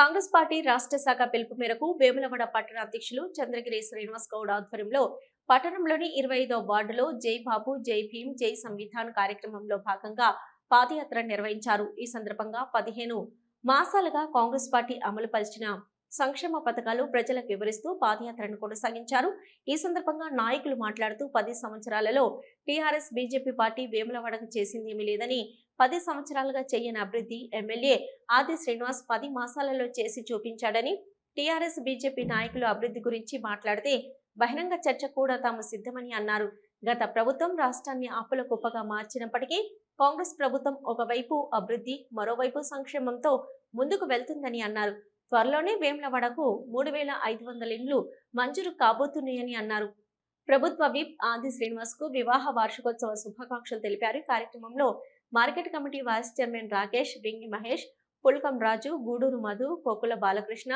Congress party రాష్ట్ర శాఖ పిలుపు మేరకు వేములవాడ పట్టణ అధ్యక్షులు చంద్రగిరి శ్రీనివాస్ గౌడ్ ఆధ్వర్యంలో పట్టణంలోని ఇరవై ఐదో వార్డులో జై బాబు జై భీమ్ జై సంవిధాన్ కార్యక్రమంలో భాగంగా పాదయాత్ర నిర్వహించారు. ఈ సందర్భంగా పదిహేను మాసాలుగా కాంగ్రెస్ పార్టీ అమలు పరిచిన సంక్షేమ పథకాలు ప్రజలకు వివరిస్తూ పాదయాత్రను కొనసాగించారు. ఈ సందర్భంగా నాయకులు మాట్లాడుతూ పది సంవత్సరాలలో టీఆర్ఎస్ బీజేపీ పార్టీ వేములవాడకు చేసిందేమీ లేదని పది సంవత్సరాలుగా చేయని అభివృద్ధి ఎమ్మెల్యే ఆది శ్రీనివాస్ పది మాసాలలో చేసి చూపించాడని టీఆర్ఎస్ బీజేపీ నాయకులు అభివృద్ధి గురించి మాట్లాడితే బహిరంగ చర్చ కూడా తాము సిద్ధమని అన్నారు. గత ప్రభుత్వం రాష్ట్రాన్ని అప్పుల కుప్పగా మార్చినప్పటికీ కాంగ్రెస్ ప్రభుత్వం ఒకవైపు అభివృద్ధి మరోవైపు సంక్షేమంతో ముందుకు వెళ్తుందని అన్నారు. త్వరలోనే వేములవాడకు మూడు వేల ఐదు వందల ఇండ్లు మంజూరు కాబోతున్నాయని అన్నారు. ప్రభుత్వ విప్ ఆది శ్రీనివాస్కు వివాహ వార్షికోత్సవ శుభాకాంక్షలు తెలిపారు. కార్యక్రమంలో market committee vice chairman Rakesh Ringi Mahesh Pulkam Raju Gudur Madhu Kokula Balakrishna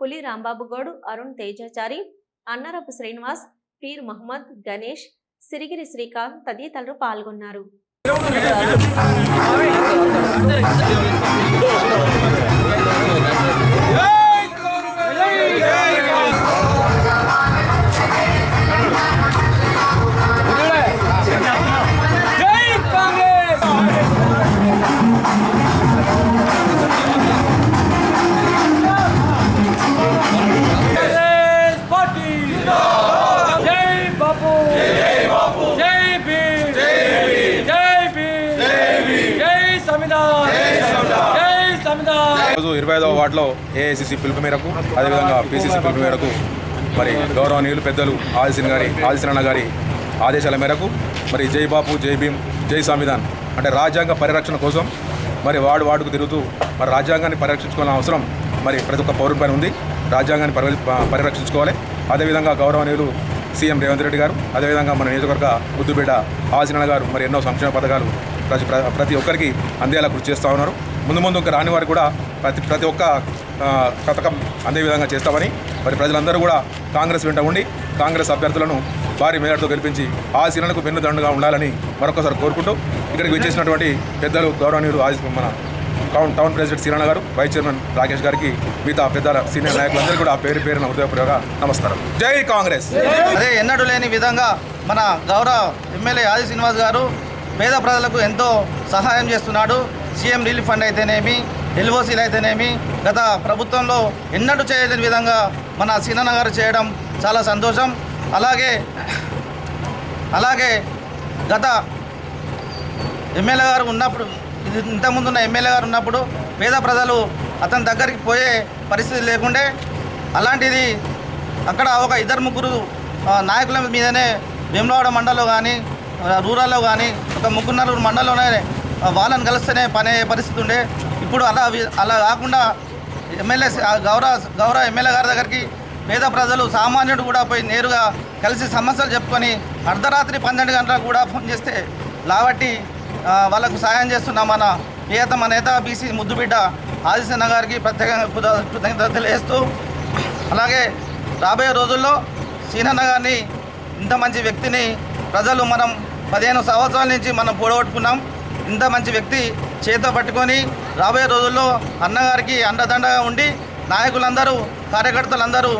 Puli Rambabu Goud Arun Tejachari Annarapu Srinivas Peer Mohammed Ganesh Sirigiri Srikanth తదితరులు పాల్గొన్నారు. ఈరోజు ఇరవై ఐదవ వార్డులో ఏఐసిసి పిలుపు మేరకు అదేవిధంగా పిసిసి పిలుపు మేరకు మరి గౌరవనీయులు పెద్దలు ఆదిశన్ గారి ఆదిశనన్న గారి ఆదేశాల మేరకు మరి జై బాపు జై భీమ్ జై సంవిధాన్ అంటే రాజ్యాంగ పరిరక్షణ కోసం మరి వార్డు వార్డుకు తిరుగుతూ మరి రాజ్యాంగాన్ని పరిరక్షించుకోవాల్సిన అవసరం మరి ప్రతి ఒక్క పౌరుడిపైన ఉంది. రాజ్యాంగాన్ని పరి పరిరక్షించుకోవాలి. అదేవిధంగా గౌరవనీయులు సీఎం రేవంత్ రెడ్డి గారు అదేవిధంగా మన నియోజకవర్గ ముద్దుబిడ్డ ఆదిశరణ గారు మరి ఎన్నో సంక్షేమ పథకాలు ప్రతి ప్ర- ప్రతి ఒక్కరికి అందేలా కృషి చేస్తూ ఉన్నారు. ముందు ముందు ఇంకా రాని వారు కూడా ప్రతి ప్రతి ఒక్క పథకం అందే విధంగా చేస్తామని మరి ప్రజలందరూ కూడా కాంగ్రెస్ వెంట ఉండి కాంగ్రెస్ అభ్యర్థులను భారీ మేరతో గెలిపించి ఆ సీనలకు వెన్నుదండుగా ఉండాలని మరొకసారి కోరుకుంటూ ఇక్కడికి వచ్చేసినటువంటి పెద్దలు గౌరవనీయులు ఆది మన టౌన్ టౌన్ ప్రెసిడెంట్ సీరణ గారు వైస్ చైర్మన్ రాకేష్ గారికి మిగతా పెద్దల సీనియర్ నాయకులందరూ కూడా పేరు పేరున హృదయపూర్వక నమస్కారం. జై కాంగ్రెస్! అదే ఎన్నడూ లేని విధంగా మన గౌరవ ఎమ్మెల్యే ఆది శ్రీనివాస్ గారు పేద ప్రజలకు ఎంతో సహాయం చేస్తున్నాడు. సీఎం రిలీఫ్ ఫండ్ అయితేనేమి ఎల్ఓసీలు అయితేనేమి గత ప్రభుత్వంలో ఎన్నడూ చేయలేని విధంగా మన సీనన్న గారు చేయడం చాలా సంతోషం. అలాగే అలాగే గత ఎమ్మెల్యే గారు ఉన్నప్పుడు ఇది ఇంతకుముందు ఉన్న ఎమ్మెల్యే గారు ఉన్నప్పుడు పేద ప్రజలు అతని దగ్గరికి పోయే పరిస్థితి లేకుండే అలాంటిది అక్కడ ఒక ఇద్దరు ముగ్గురు నాయకుల మీదనే వేములవాడ మండలంలో కానీ రూరల్లో కానీ ఒక ముగ్గురు నలుగురు మండలంలోనే వాళ్ళని కలిస్తేనే పని అయ్యే పరిస్థితి ఉండే. ఇప్పుడు అలా అలా కాకుండా ఎమ్మెల్యే ఆ గౌరవ గౌరవ ఎమ్మెల్యే గారి దగ్గరికి పేద ప్రజలు సామాన్యుడు కూడా పోయి నేరుగా కలిసి సమస్యలు చెప్పుకొని అర్ధరాత్రి పన్నెండు గంటలకు కూడా ఫోన్ చేస్తే లావట్టి వాళ్ళకు సాయం చేస్తున్న మన ప్రియతమ నేత బీసీ ముద్దుబిడ్డ ఆదిశన్న గారికి ప్రత్యేకంగా కృతజ్ఞత కృతజ్ఞతలు తెలియజేస్తూ అలాగే రాబోయే రోజుల్లో సీనన్న గారిని ఇంత మంచి వ్యక్తిని ప్రజలు మనం పదిహేను సంవత్సరాల నుంచి మనం పూడగొట్టుకున్నాం ఇంత మంచి వ్యక్తి చేత పట్టుకొని రాబోయే రోజుల్లో అన్నగారికి అండదండగా ఉండి నాయకులందరూ కార్యకర్తలందరూ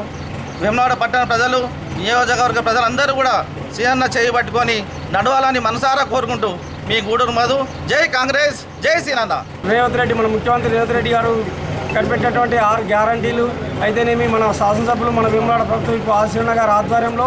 వేమనాడ పట్టణ ప్రజలు నియోజకవర్గ ప్రజలందరూ కూడా సీఎన్న చేయి పట్టుకొని నడవాలని మనసారా కోరుకుంటూ మీ గూడూరు మధు. జై కాంగ్రెస్ జై సీనన్న. రేవంత్ రెడ్డి మన ముఖ్యమంత్రి రేవంత్ రెడ్డి గారు కనిపెట్టినటువంటి ఆరు గ్యారంటీలు అయితేనేమి మన శాసనసభ్యులు మన విమలాడ ప్రభుత్వం ఇప్పుడు ఆశీర్ణ గారి ఆధ్వర్యంలో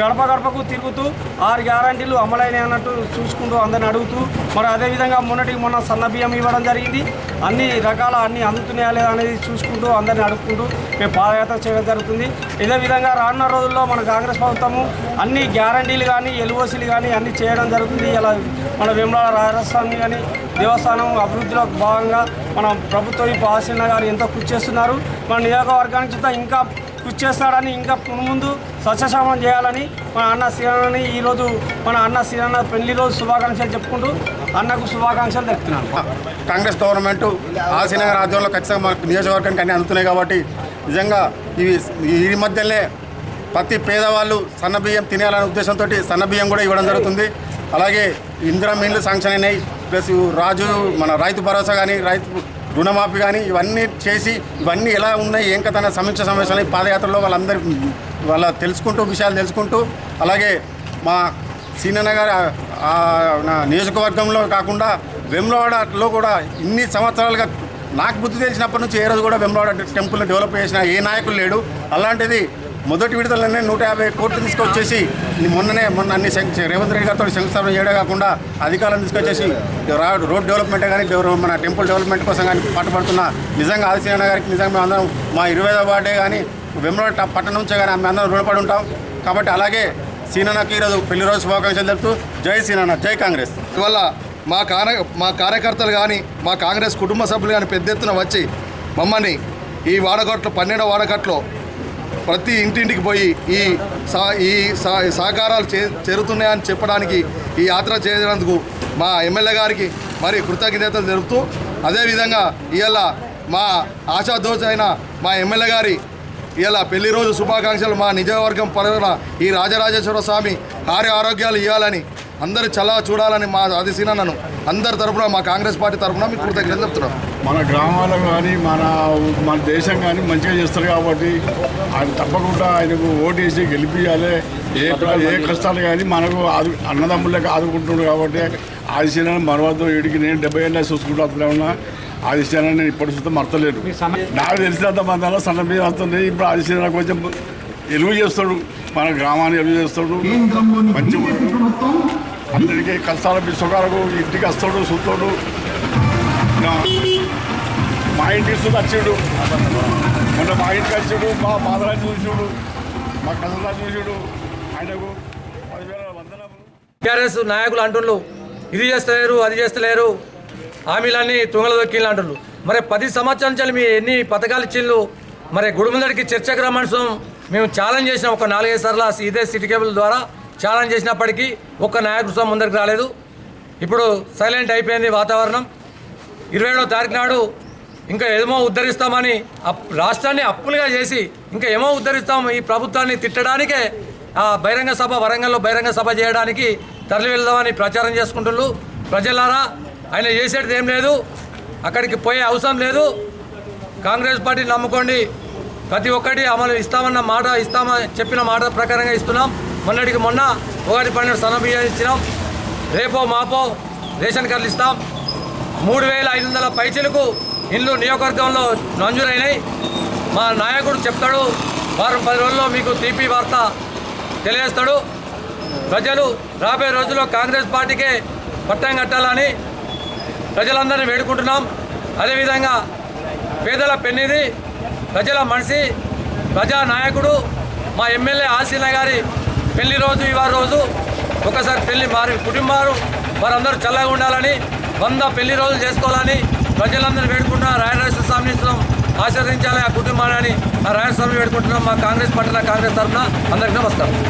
గడప గడపకు తిరుగుతూ ఆరు గ్యారంటీలు అమలైనవి అన్నట్టు చూసుకుంటూ అందరిని అడుగుతూ మరి అదేవిధంగా మొన్నటికి మొన్న సన్న బియ్యం ఇవ్వడం జరిగింది. అన్ని రకాల అన్ని అందుతున్నాయా లేదా అనేది చూసుకుంటూ అందరిని అడుగుకుంటూ మేము పాదయాత్ర చేయడం జరుగుతుంది. ఇదే విధంగా రానున్న రోజుల్లో మన కాంగ్రెస్ ప్రభుత్వము అన్ని గ్యారంటీలు కానీ ఎల్ఓసీలు కానీ అన్ని చేయడం జరుగుతుంది. ఇలా మన వేములాడ రాజస్థాన్ కానీ దేవస్థానం అభివృద్ధిలో భాగంగా మన ప్రభుత్వం ఈ ఆశీర్ణ గారు ఎంతో కృషి చేస్తున్నారు. మన నియోజకవర్గానికి చూద్దాం ఇంకా కృషి చేస్తాడని ఇంకా ముందు స్వచ్ఛశామం చేయాలని మన అన్న శ్రీరన్నని ఈరోజు మన అన్న శ్రీరన్న పెళ్ళి రోజు శుభాకాంక్షలు చెప్పుకుంటూ అన్నకు శుభాకాంక్షలు తెలుపుతున్నాను. కాంగ్రెస్ గవర్నమెంట్ ఆశీనగర్ రాజ్యంలో ఖచ్చితంగా మన నియోజకవర్గానికి అన్నీ అందుతున్నాయి కాబట్టి నిజంగా ఇవి ఈ మధ్యనే ప్రతి పేదవాళ్ళు సన్న బియ్యం తినేయాలనే ఉద్దేశంతో సన్న బియ్యం కూడా ఇవ్వడం జరుగుతుంది. అలాగే ఇందిరా మీన్లు శాంక్షన్ అయినాయి. ప్లస్ రాజు మన రైతు భరోసా కానీ రైతు రుణమాఫీ కానీ ఇవన్నీ చేసి ఇవన్నీ ఎలా ఉన్నాయి ఏం కథ అనే సమీక్ష సమావేశాలు పాదయాత్రలో వాళ్ళందరి వాళ్ళ తెలుసుకుంటూ విషయాలు తెలుసుకుంటూ అలాగే మా సీనన్న గారి నియోజకవర్గంలో కాకుండా వెమ్లవాడలో కూడా ఇన్ని సంవత్సరాలుగా నాకు బుద్ధి తెలిసినప్పటి నుంచి ఏ రోజు కూడా వెమ్లవాడ టెంపుల్ని డెవలప్ చేసిన ఏ నాయకులు లేడు. అలాంటిది మొదటి విడుదలనే నూట యాభై కోట్లు తీసుకొచ్చేసి మొన్ననే మొన్న అన్ని రేవంత్ రెడ్డి గారితో శంకుస్థాపన చేయడం కాకుండా అధికారులను తీసుకొచ్చేసి రా- రోడ్ డెవలప్మెంట్ కానీ మన టెంపుల్ డెవలప్మెంట్ కోసం కానీ పాటుపడుతున్న నిజంగా ఆదిశీన గారికి నిజంగా మేము అందరం మా ఇరవై వార్డే కానీ వెమ్లవాడ పట్టణం నుంచే కానీ మేము అందరం రుణపడి ఉంటాం. కాబట్టి అలాగే సీనన్నకి ఈరోజు పెళ్ళి రోజు శుభాకాంక్షలు తెలుపుతూ జై సీనన్న జై కాంగ్రెస్. ఇవాళ మా కార్య మా కార్యకర్తలు కానీ మా కాంగ్రెస్ కుటుంబ సభ్యులు కానీ పెద్ద ఎత్తున వచ్చి మమ్మల్ని ఈ వాడగట్లు పన్నెండో వాడగట్లో ప్రతి ఇంటింటికి పోయి ఈ సా ఈ సహకారాలు చే చేరుతున్నాయని చెప్పడానికి ఈ యాత్ర చేసినందుకు మా ఎమ్మెల్యే గారికి మరి కృతజ్ఞతలు తెలుపుతూ అదేవిధంగా ఇవాళ మా ఆశాదోష అయిన మా ఎమ్మెల్యే గారి ఇలా పెళ్ళి రోజు శుభాకాంక్షలు మా నిజవర్గం పరువున ఈ రాజరాజేశ్వర స్వామి ఆరు ఆరోగ్యాలు ఇవ్వాలని అందరూ చలా చూడాలని మా అదిశీనను అందరి తరపున మా కాంగ్రెస్ పార్టీ తరపున మీకు కృతజ్ఞతలు చెప్తున్నాం. మన గ్రామాలు కానీ మన మన దేశం కానీ మంచిగా చేస్తారు కాబట్టి ఆయన తప్పకుండా ఆయనకు ఓటేసి గెలిపించాలి ఏ ఏ కష్టాలు కానీ మనకు ఆదు అన్నదమ్ములకు ఆదుకుంటున్నాడు కాబట్టి ఆదిశీనాన్ని మరవద్దు. వీడికి నేను డెబ్బై ఏళ్ళ చూసుకుంటూ ఉన్నా. ఆదిశీనాన్ని నేను ఇప్పటి చూస్తే మర్తలేను. నాకు తెలిసినంత మంది సన్న మీద వస్తుంది. ఇప్పుడు ఆదిశీన కొంచెం ఎలుగు చేస్తాడు. మన గ్రామాన్ని ఎలుగు చేస్తాడు. మంచి అందరికీ కష్టాల సుఖాలకు ఇంటికి వస్తాడు చూస్తాడు మా ఇంటికి వచ్చాడు మొన్న మా ఇంటికి వచ్చాడు మా మాదరాజు చూసాడు మా కసరాజు చూసాడు. ఆయనకు టీఆర్ఎస్ నాయకులు అంటుండ్రు ఇది చేస్తలేరు అది చేస్తలేరు హామీలన్నీ తుంగల దొక్కిళ్ళు అంటుండ్రు మరి పది సంవత్సరాల నుంచి మీ ఎన్ని పథకాలు ఇచ్చిండ్రు మరి గుడిముందడికి చర్చకు రమ్మనసం మేము ఛాలెంజ్ చేసినాం ఒక నాలుగైదు సార్లు ఇదే సిటీ కేబుల్ ద్వారా. ఛాలెంజ్ చేసినప్పటికీ ఒక్క నాయకుడు ముందరికి రాలేదు. ఇప్పుడు సైలెంట్ అయిపోయింది వాతావరణం. ఇరవై ఏడవ తారీఖు నాడు ఇంకా ఏమో ఉద్ధరిస్తామని అప్ రాష్ట్రాన్ని అప్పులుగా చేసి ఇంకా ఏమో ఉద్ధరిస్తాం ఈ ప్రభుత్వాన్ని తిట్టడానికే ఆ బహిరంగ సభ వరంగల్లో బహిరంగ సభ చేయడానికి తరలి వెళ్దామని ప్రచారం చేసుకుంటున్నారు ప్రజలారా ఆయన చేసేది ఏం లేదు. అక్కడికి పోయే అవసరం లేదు. కాంగ్రెస్ పార్టీని నమ్ముకోండి. ప్రతి ఒక్కటి అమలు ఇస్తామన్న మాట ఇస్తామని చెప్పిన మాట ప్రకారంగా ఇస్తున్నాం. మొన్నటికి మొన్న ఒకటి పన్నెండు సన్న బియ్యం ఇచ్చినాం. రేపో మాపో రేషన్ కార్డులు ఇస్తాం. మూడు వేల ఐదు వందల పైచలకు ఇల్లు నియోజకవర్గంలో మంజూరైనాయి. మా నాయకుడు చెప్తాడు వారం పది రోజుల్లో మీకు తీపి వార్త తెలియజేస్తాడు. ప్రజలు రాబోయే రోజుల్లో కాంగ్రెస్ పార్టీకే పట్టం కట్టాలని ప్రజలందరినీ వేడుకుంటున్నాం. అదేవిధంగా పేదల పెన్నిది ప్రజల మనిషి ప్రజా నాయకుడు మా ఎమ్మెల్యే ఆశీల గారి పెళ్ళి రోజు ఇవాళ రోజు ఒకసారి పెళ్ళి మారి కుటుంబాలు వారందరూ చల్లగా ఉండాలని వంద పెళ్ళి రోజులు చేసుకోవాలని ప్రజలందరూ వేడుకుంటున్నాం. రాయరాజేశ్వర స్వామిని ఆశీర్వదించాలి ఆ కుటుంబాన్ని ఆ రాయస్వామిని వేడుకుంటున్నాం. మా కాంగ్రెస్ పట్టణ కాంగ్రెస్ తరఫున అందరికీ నమస్కారం.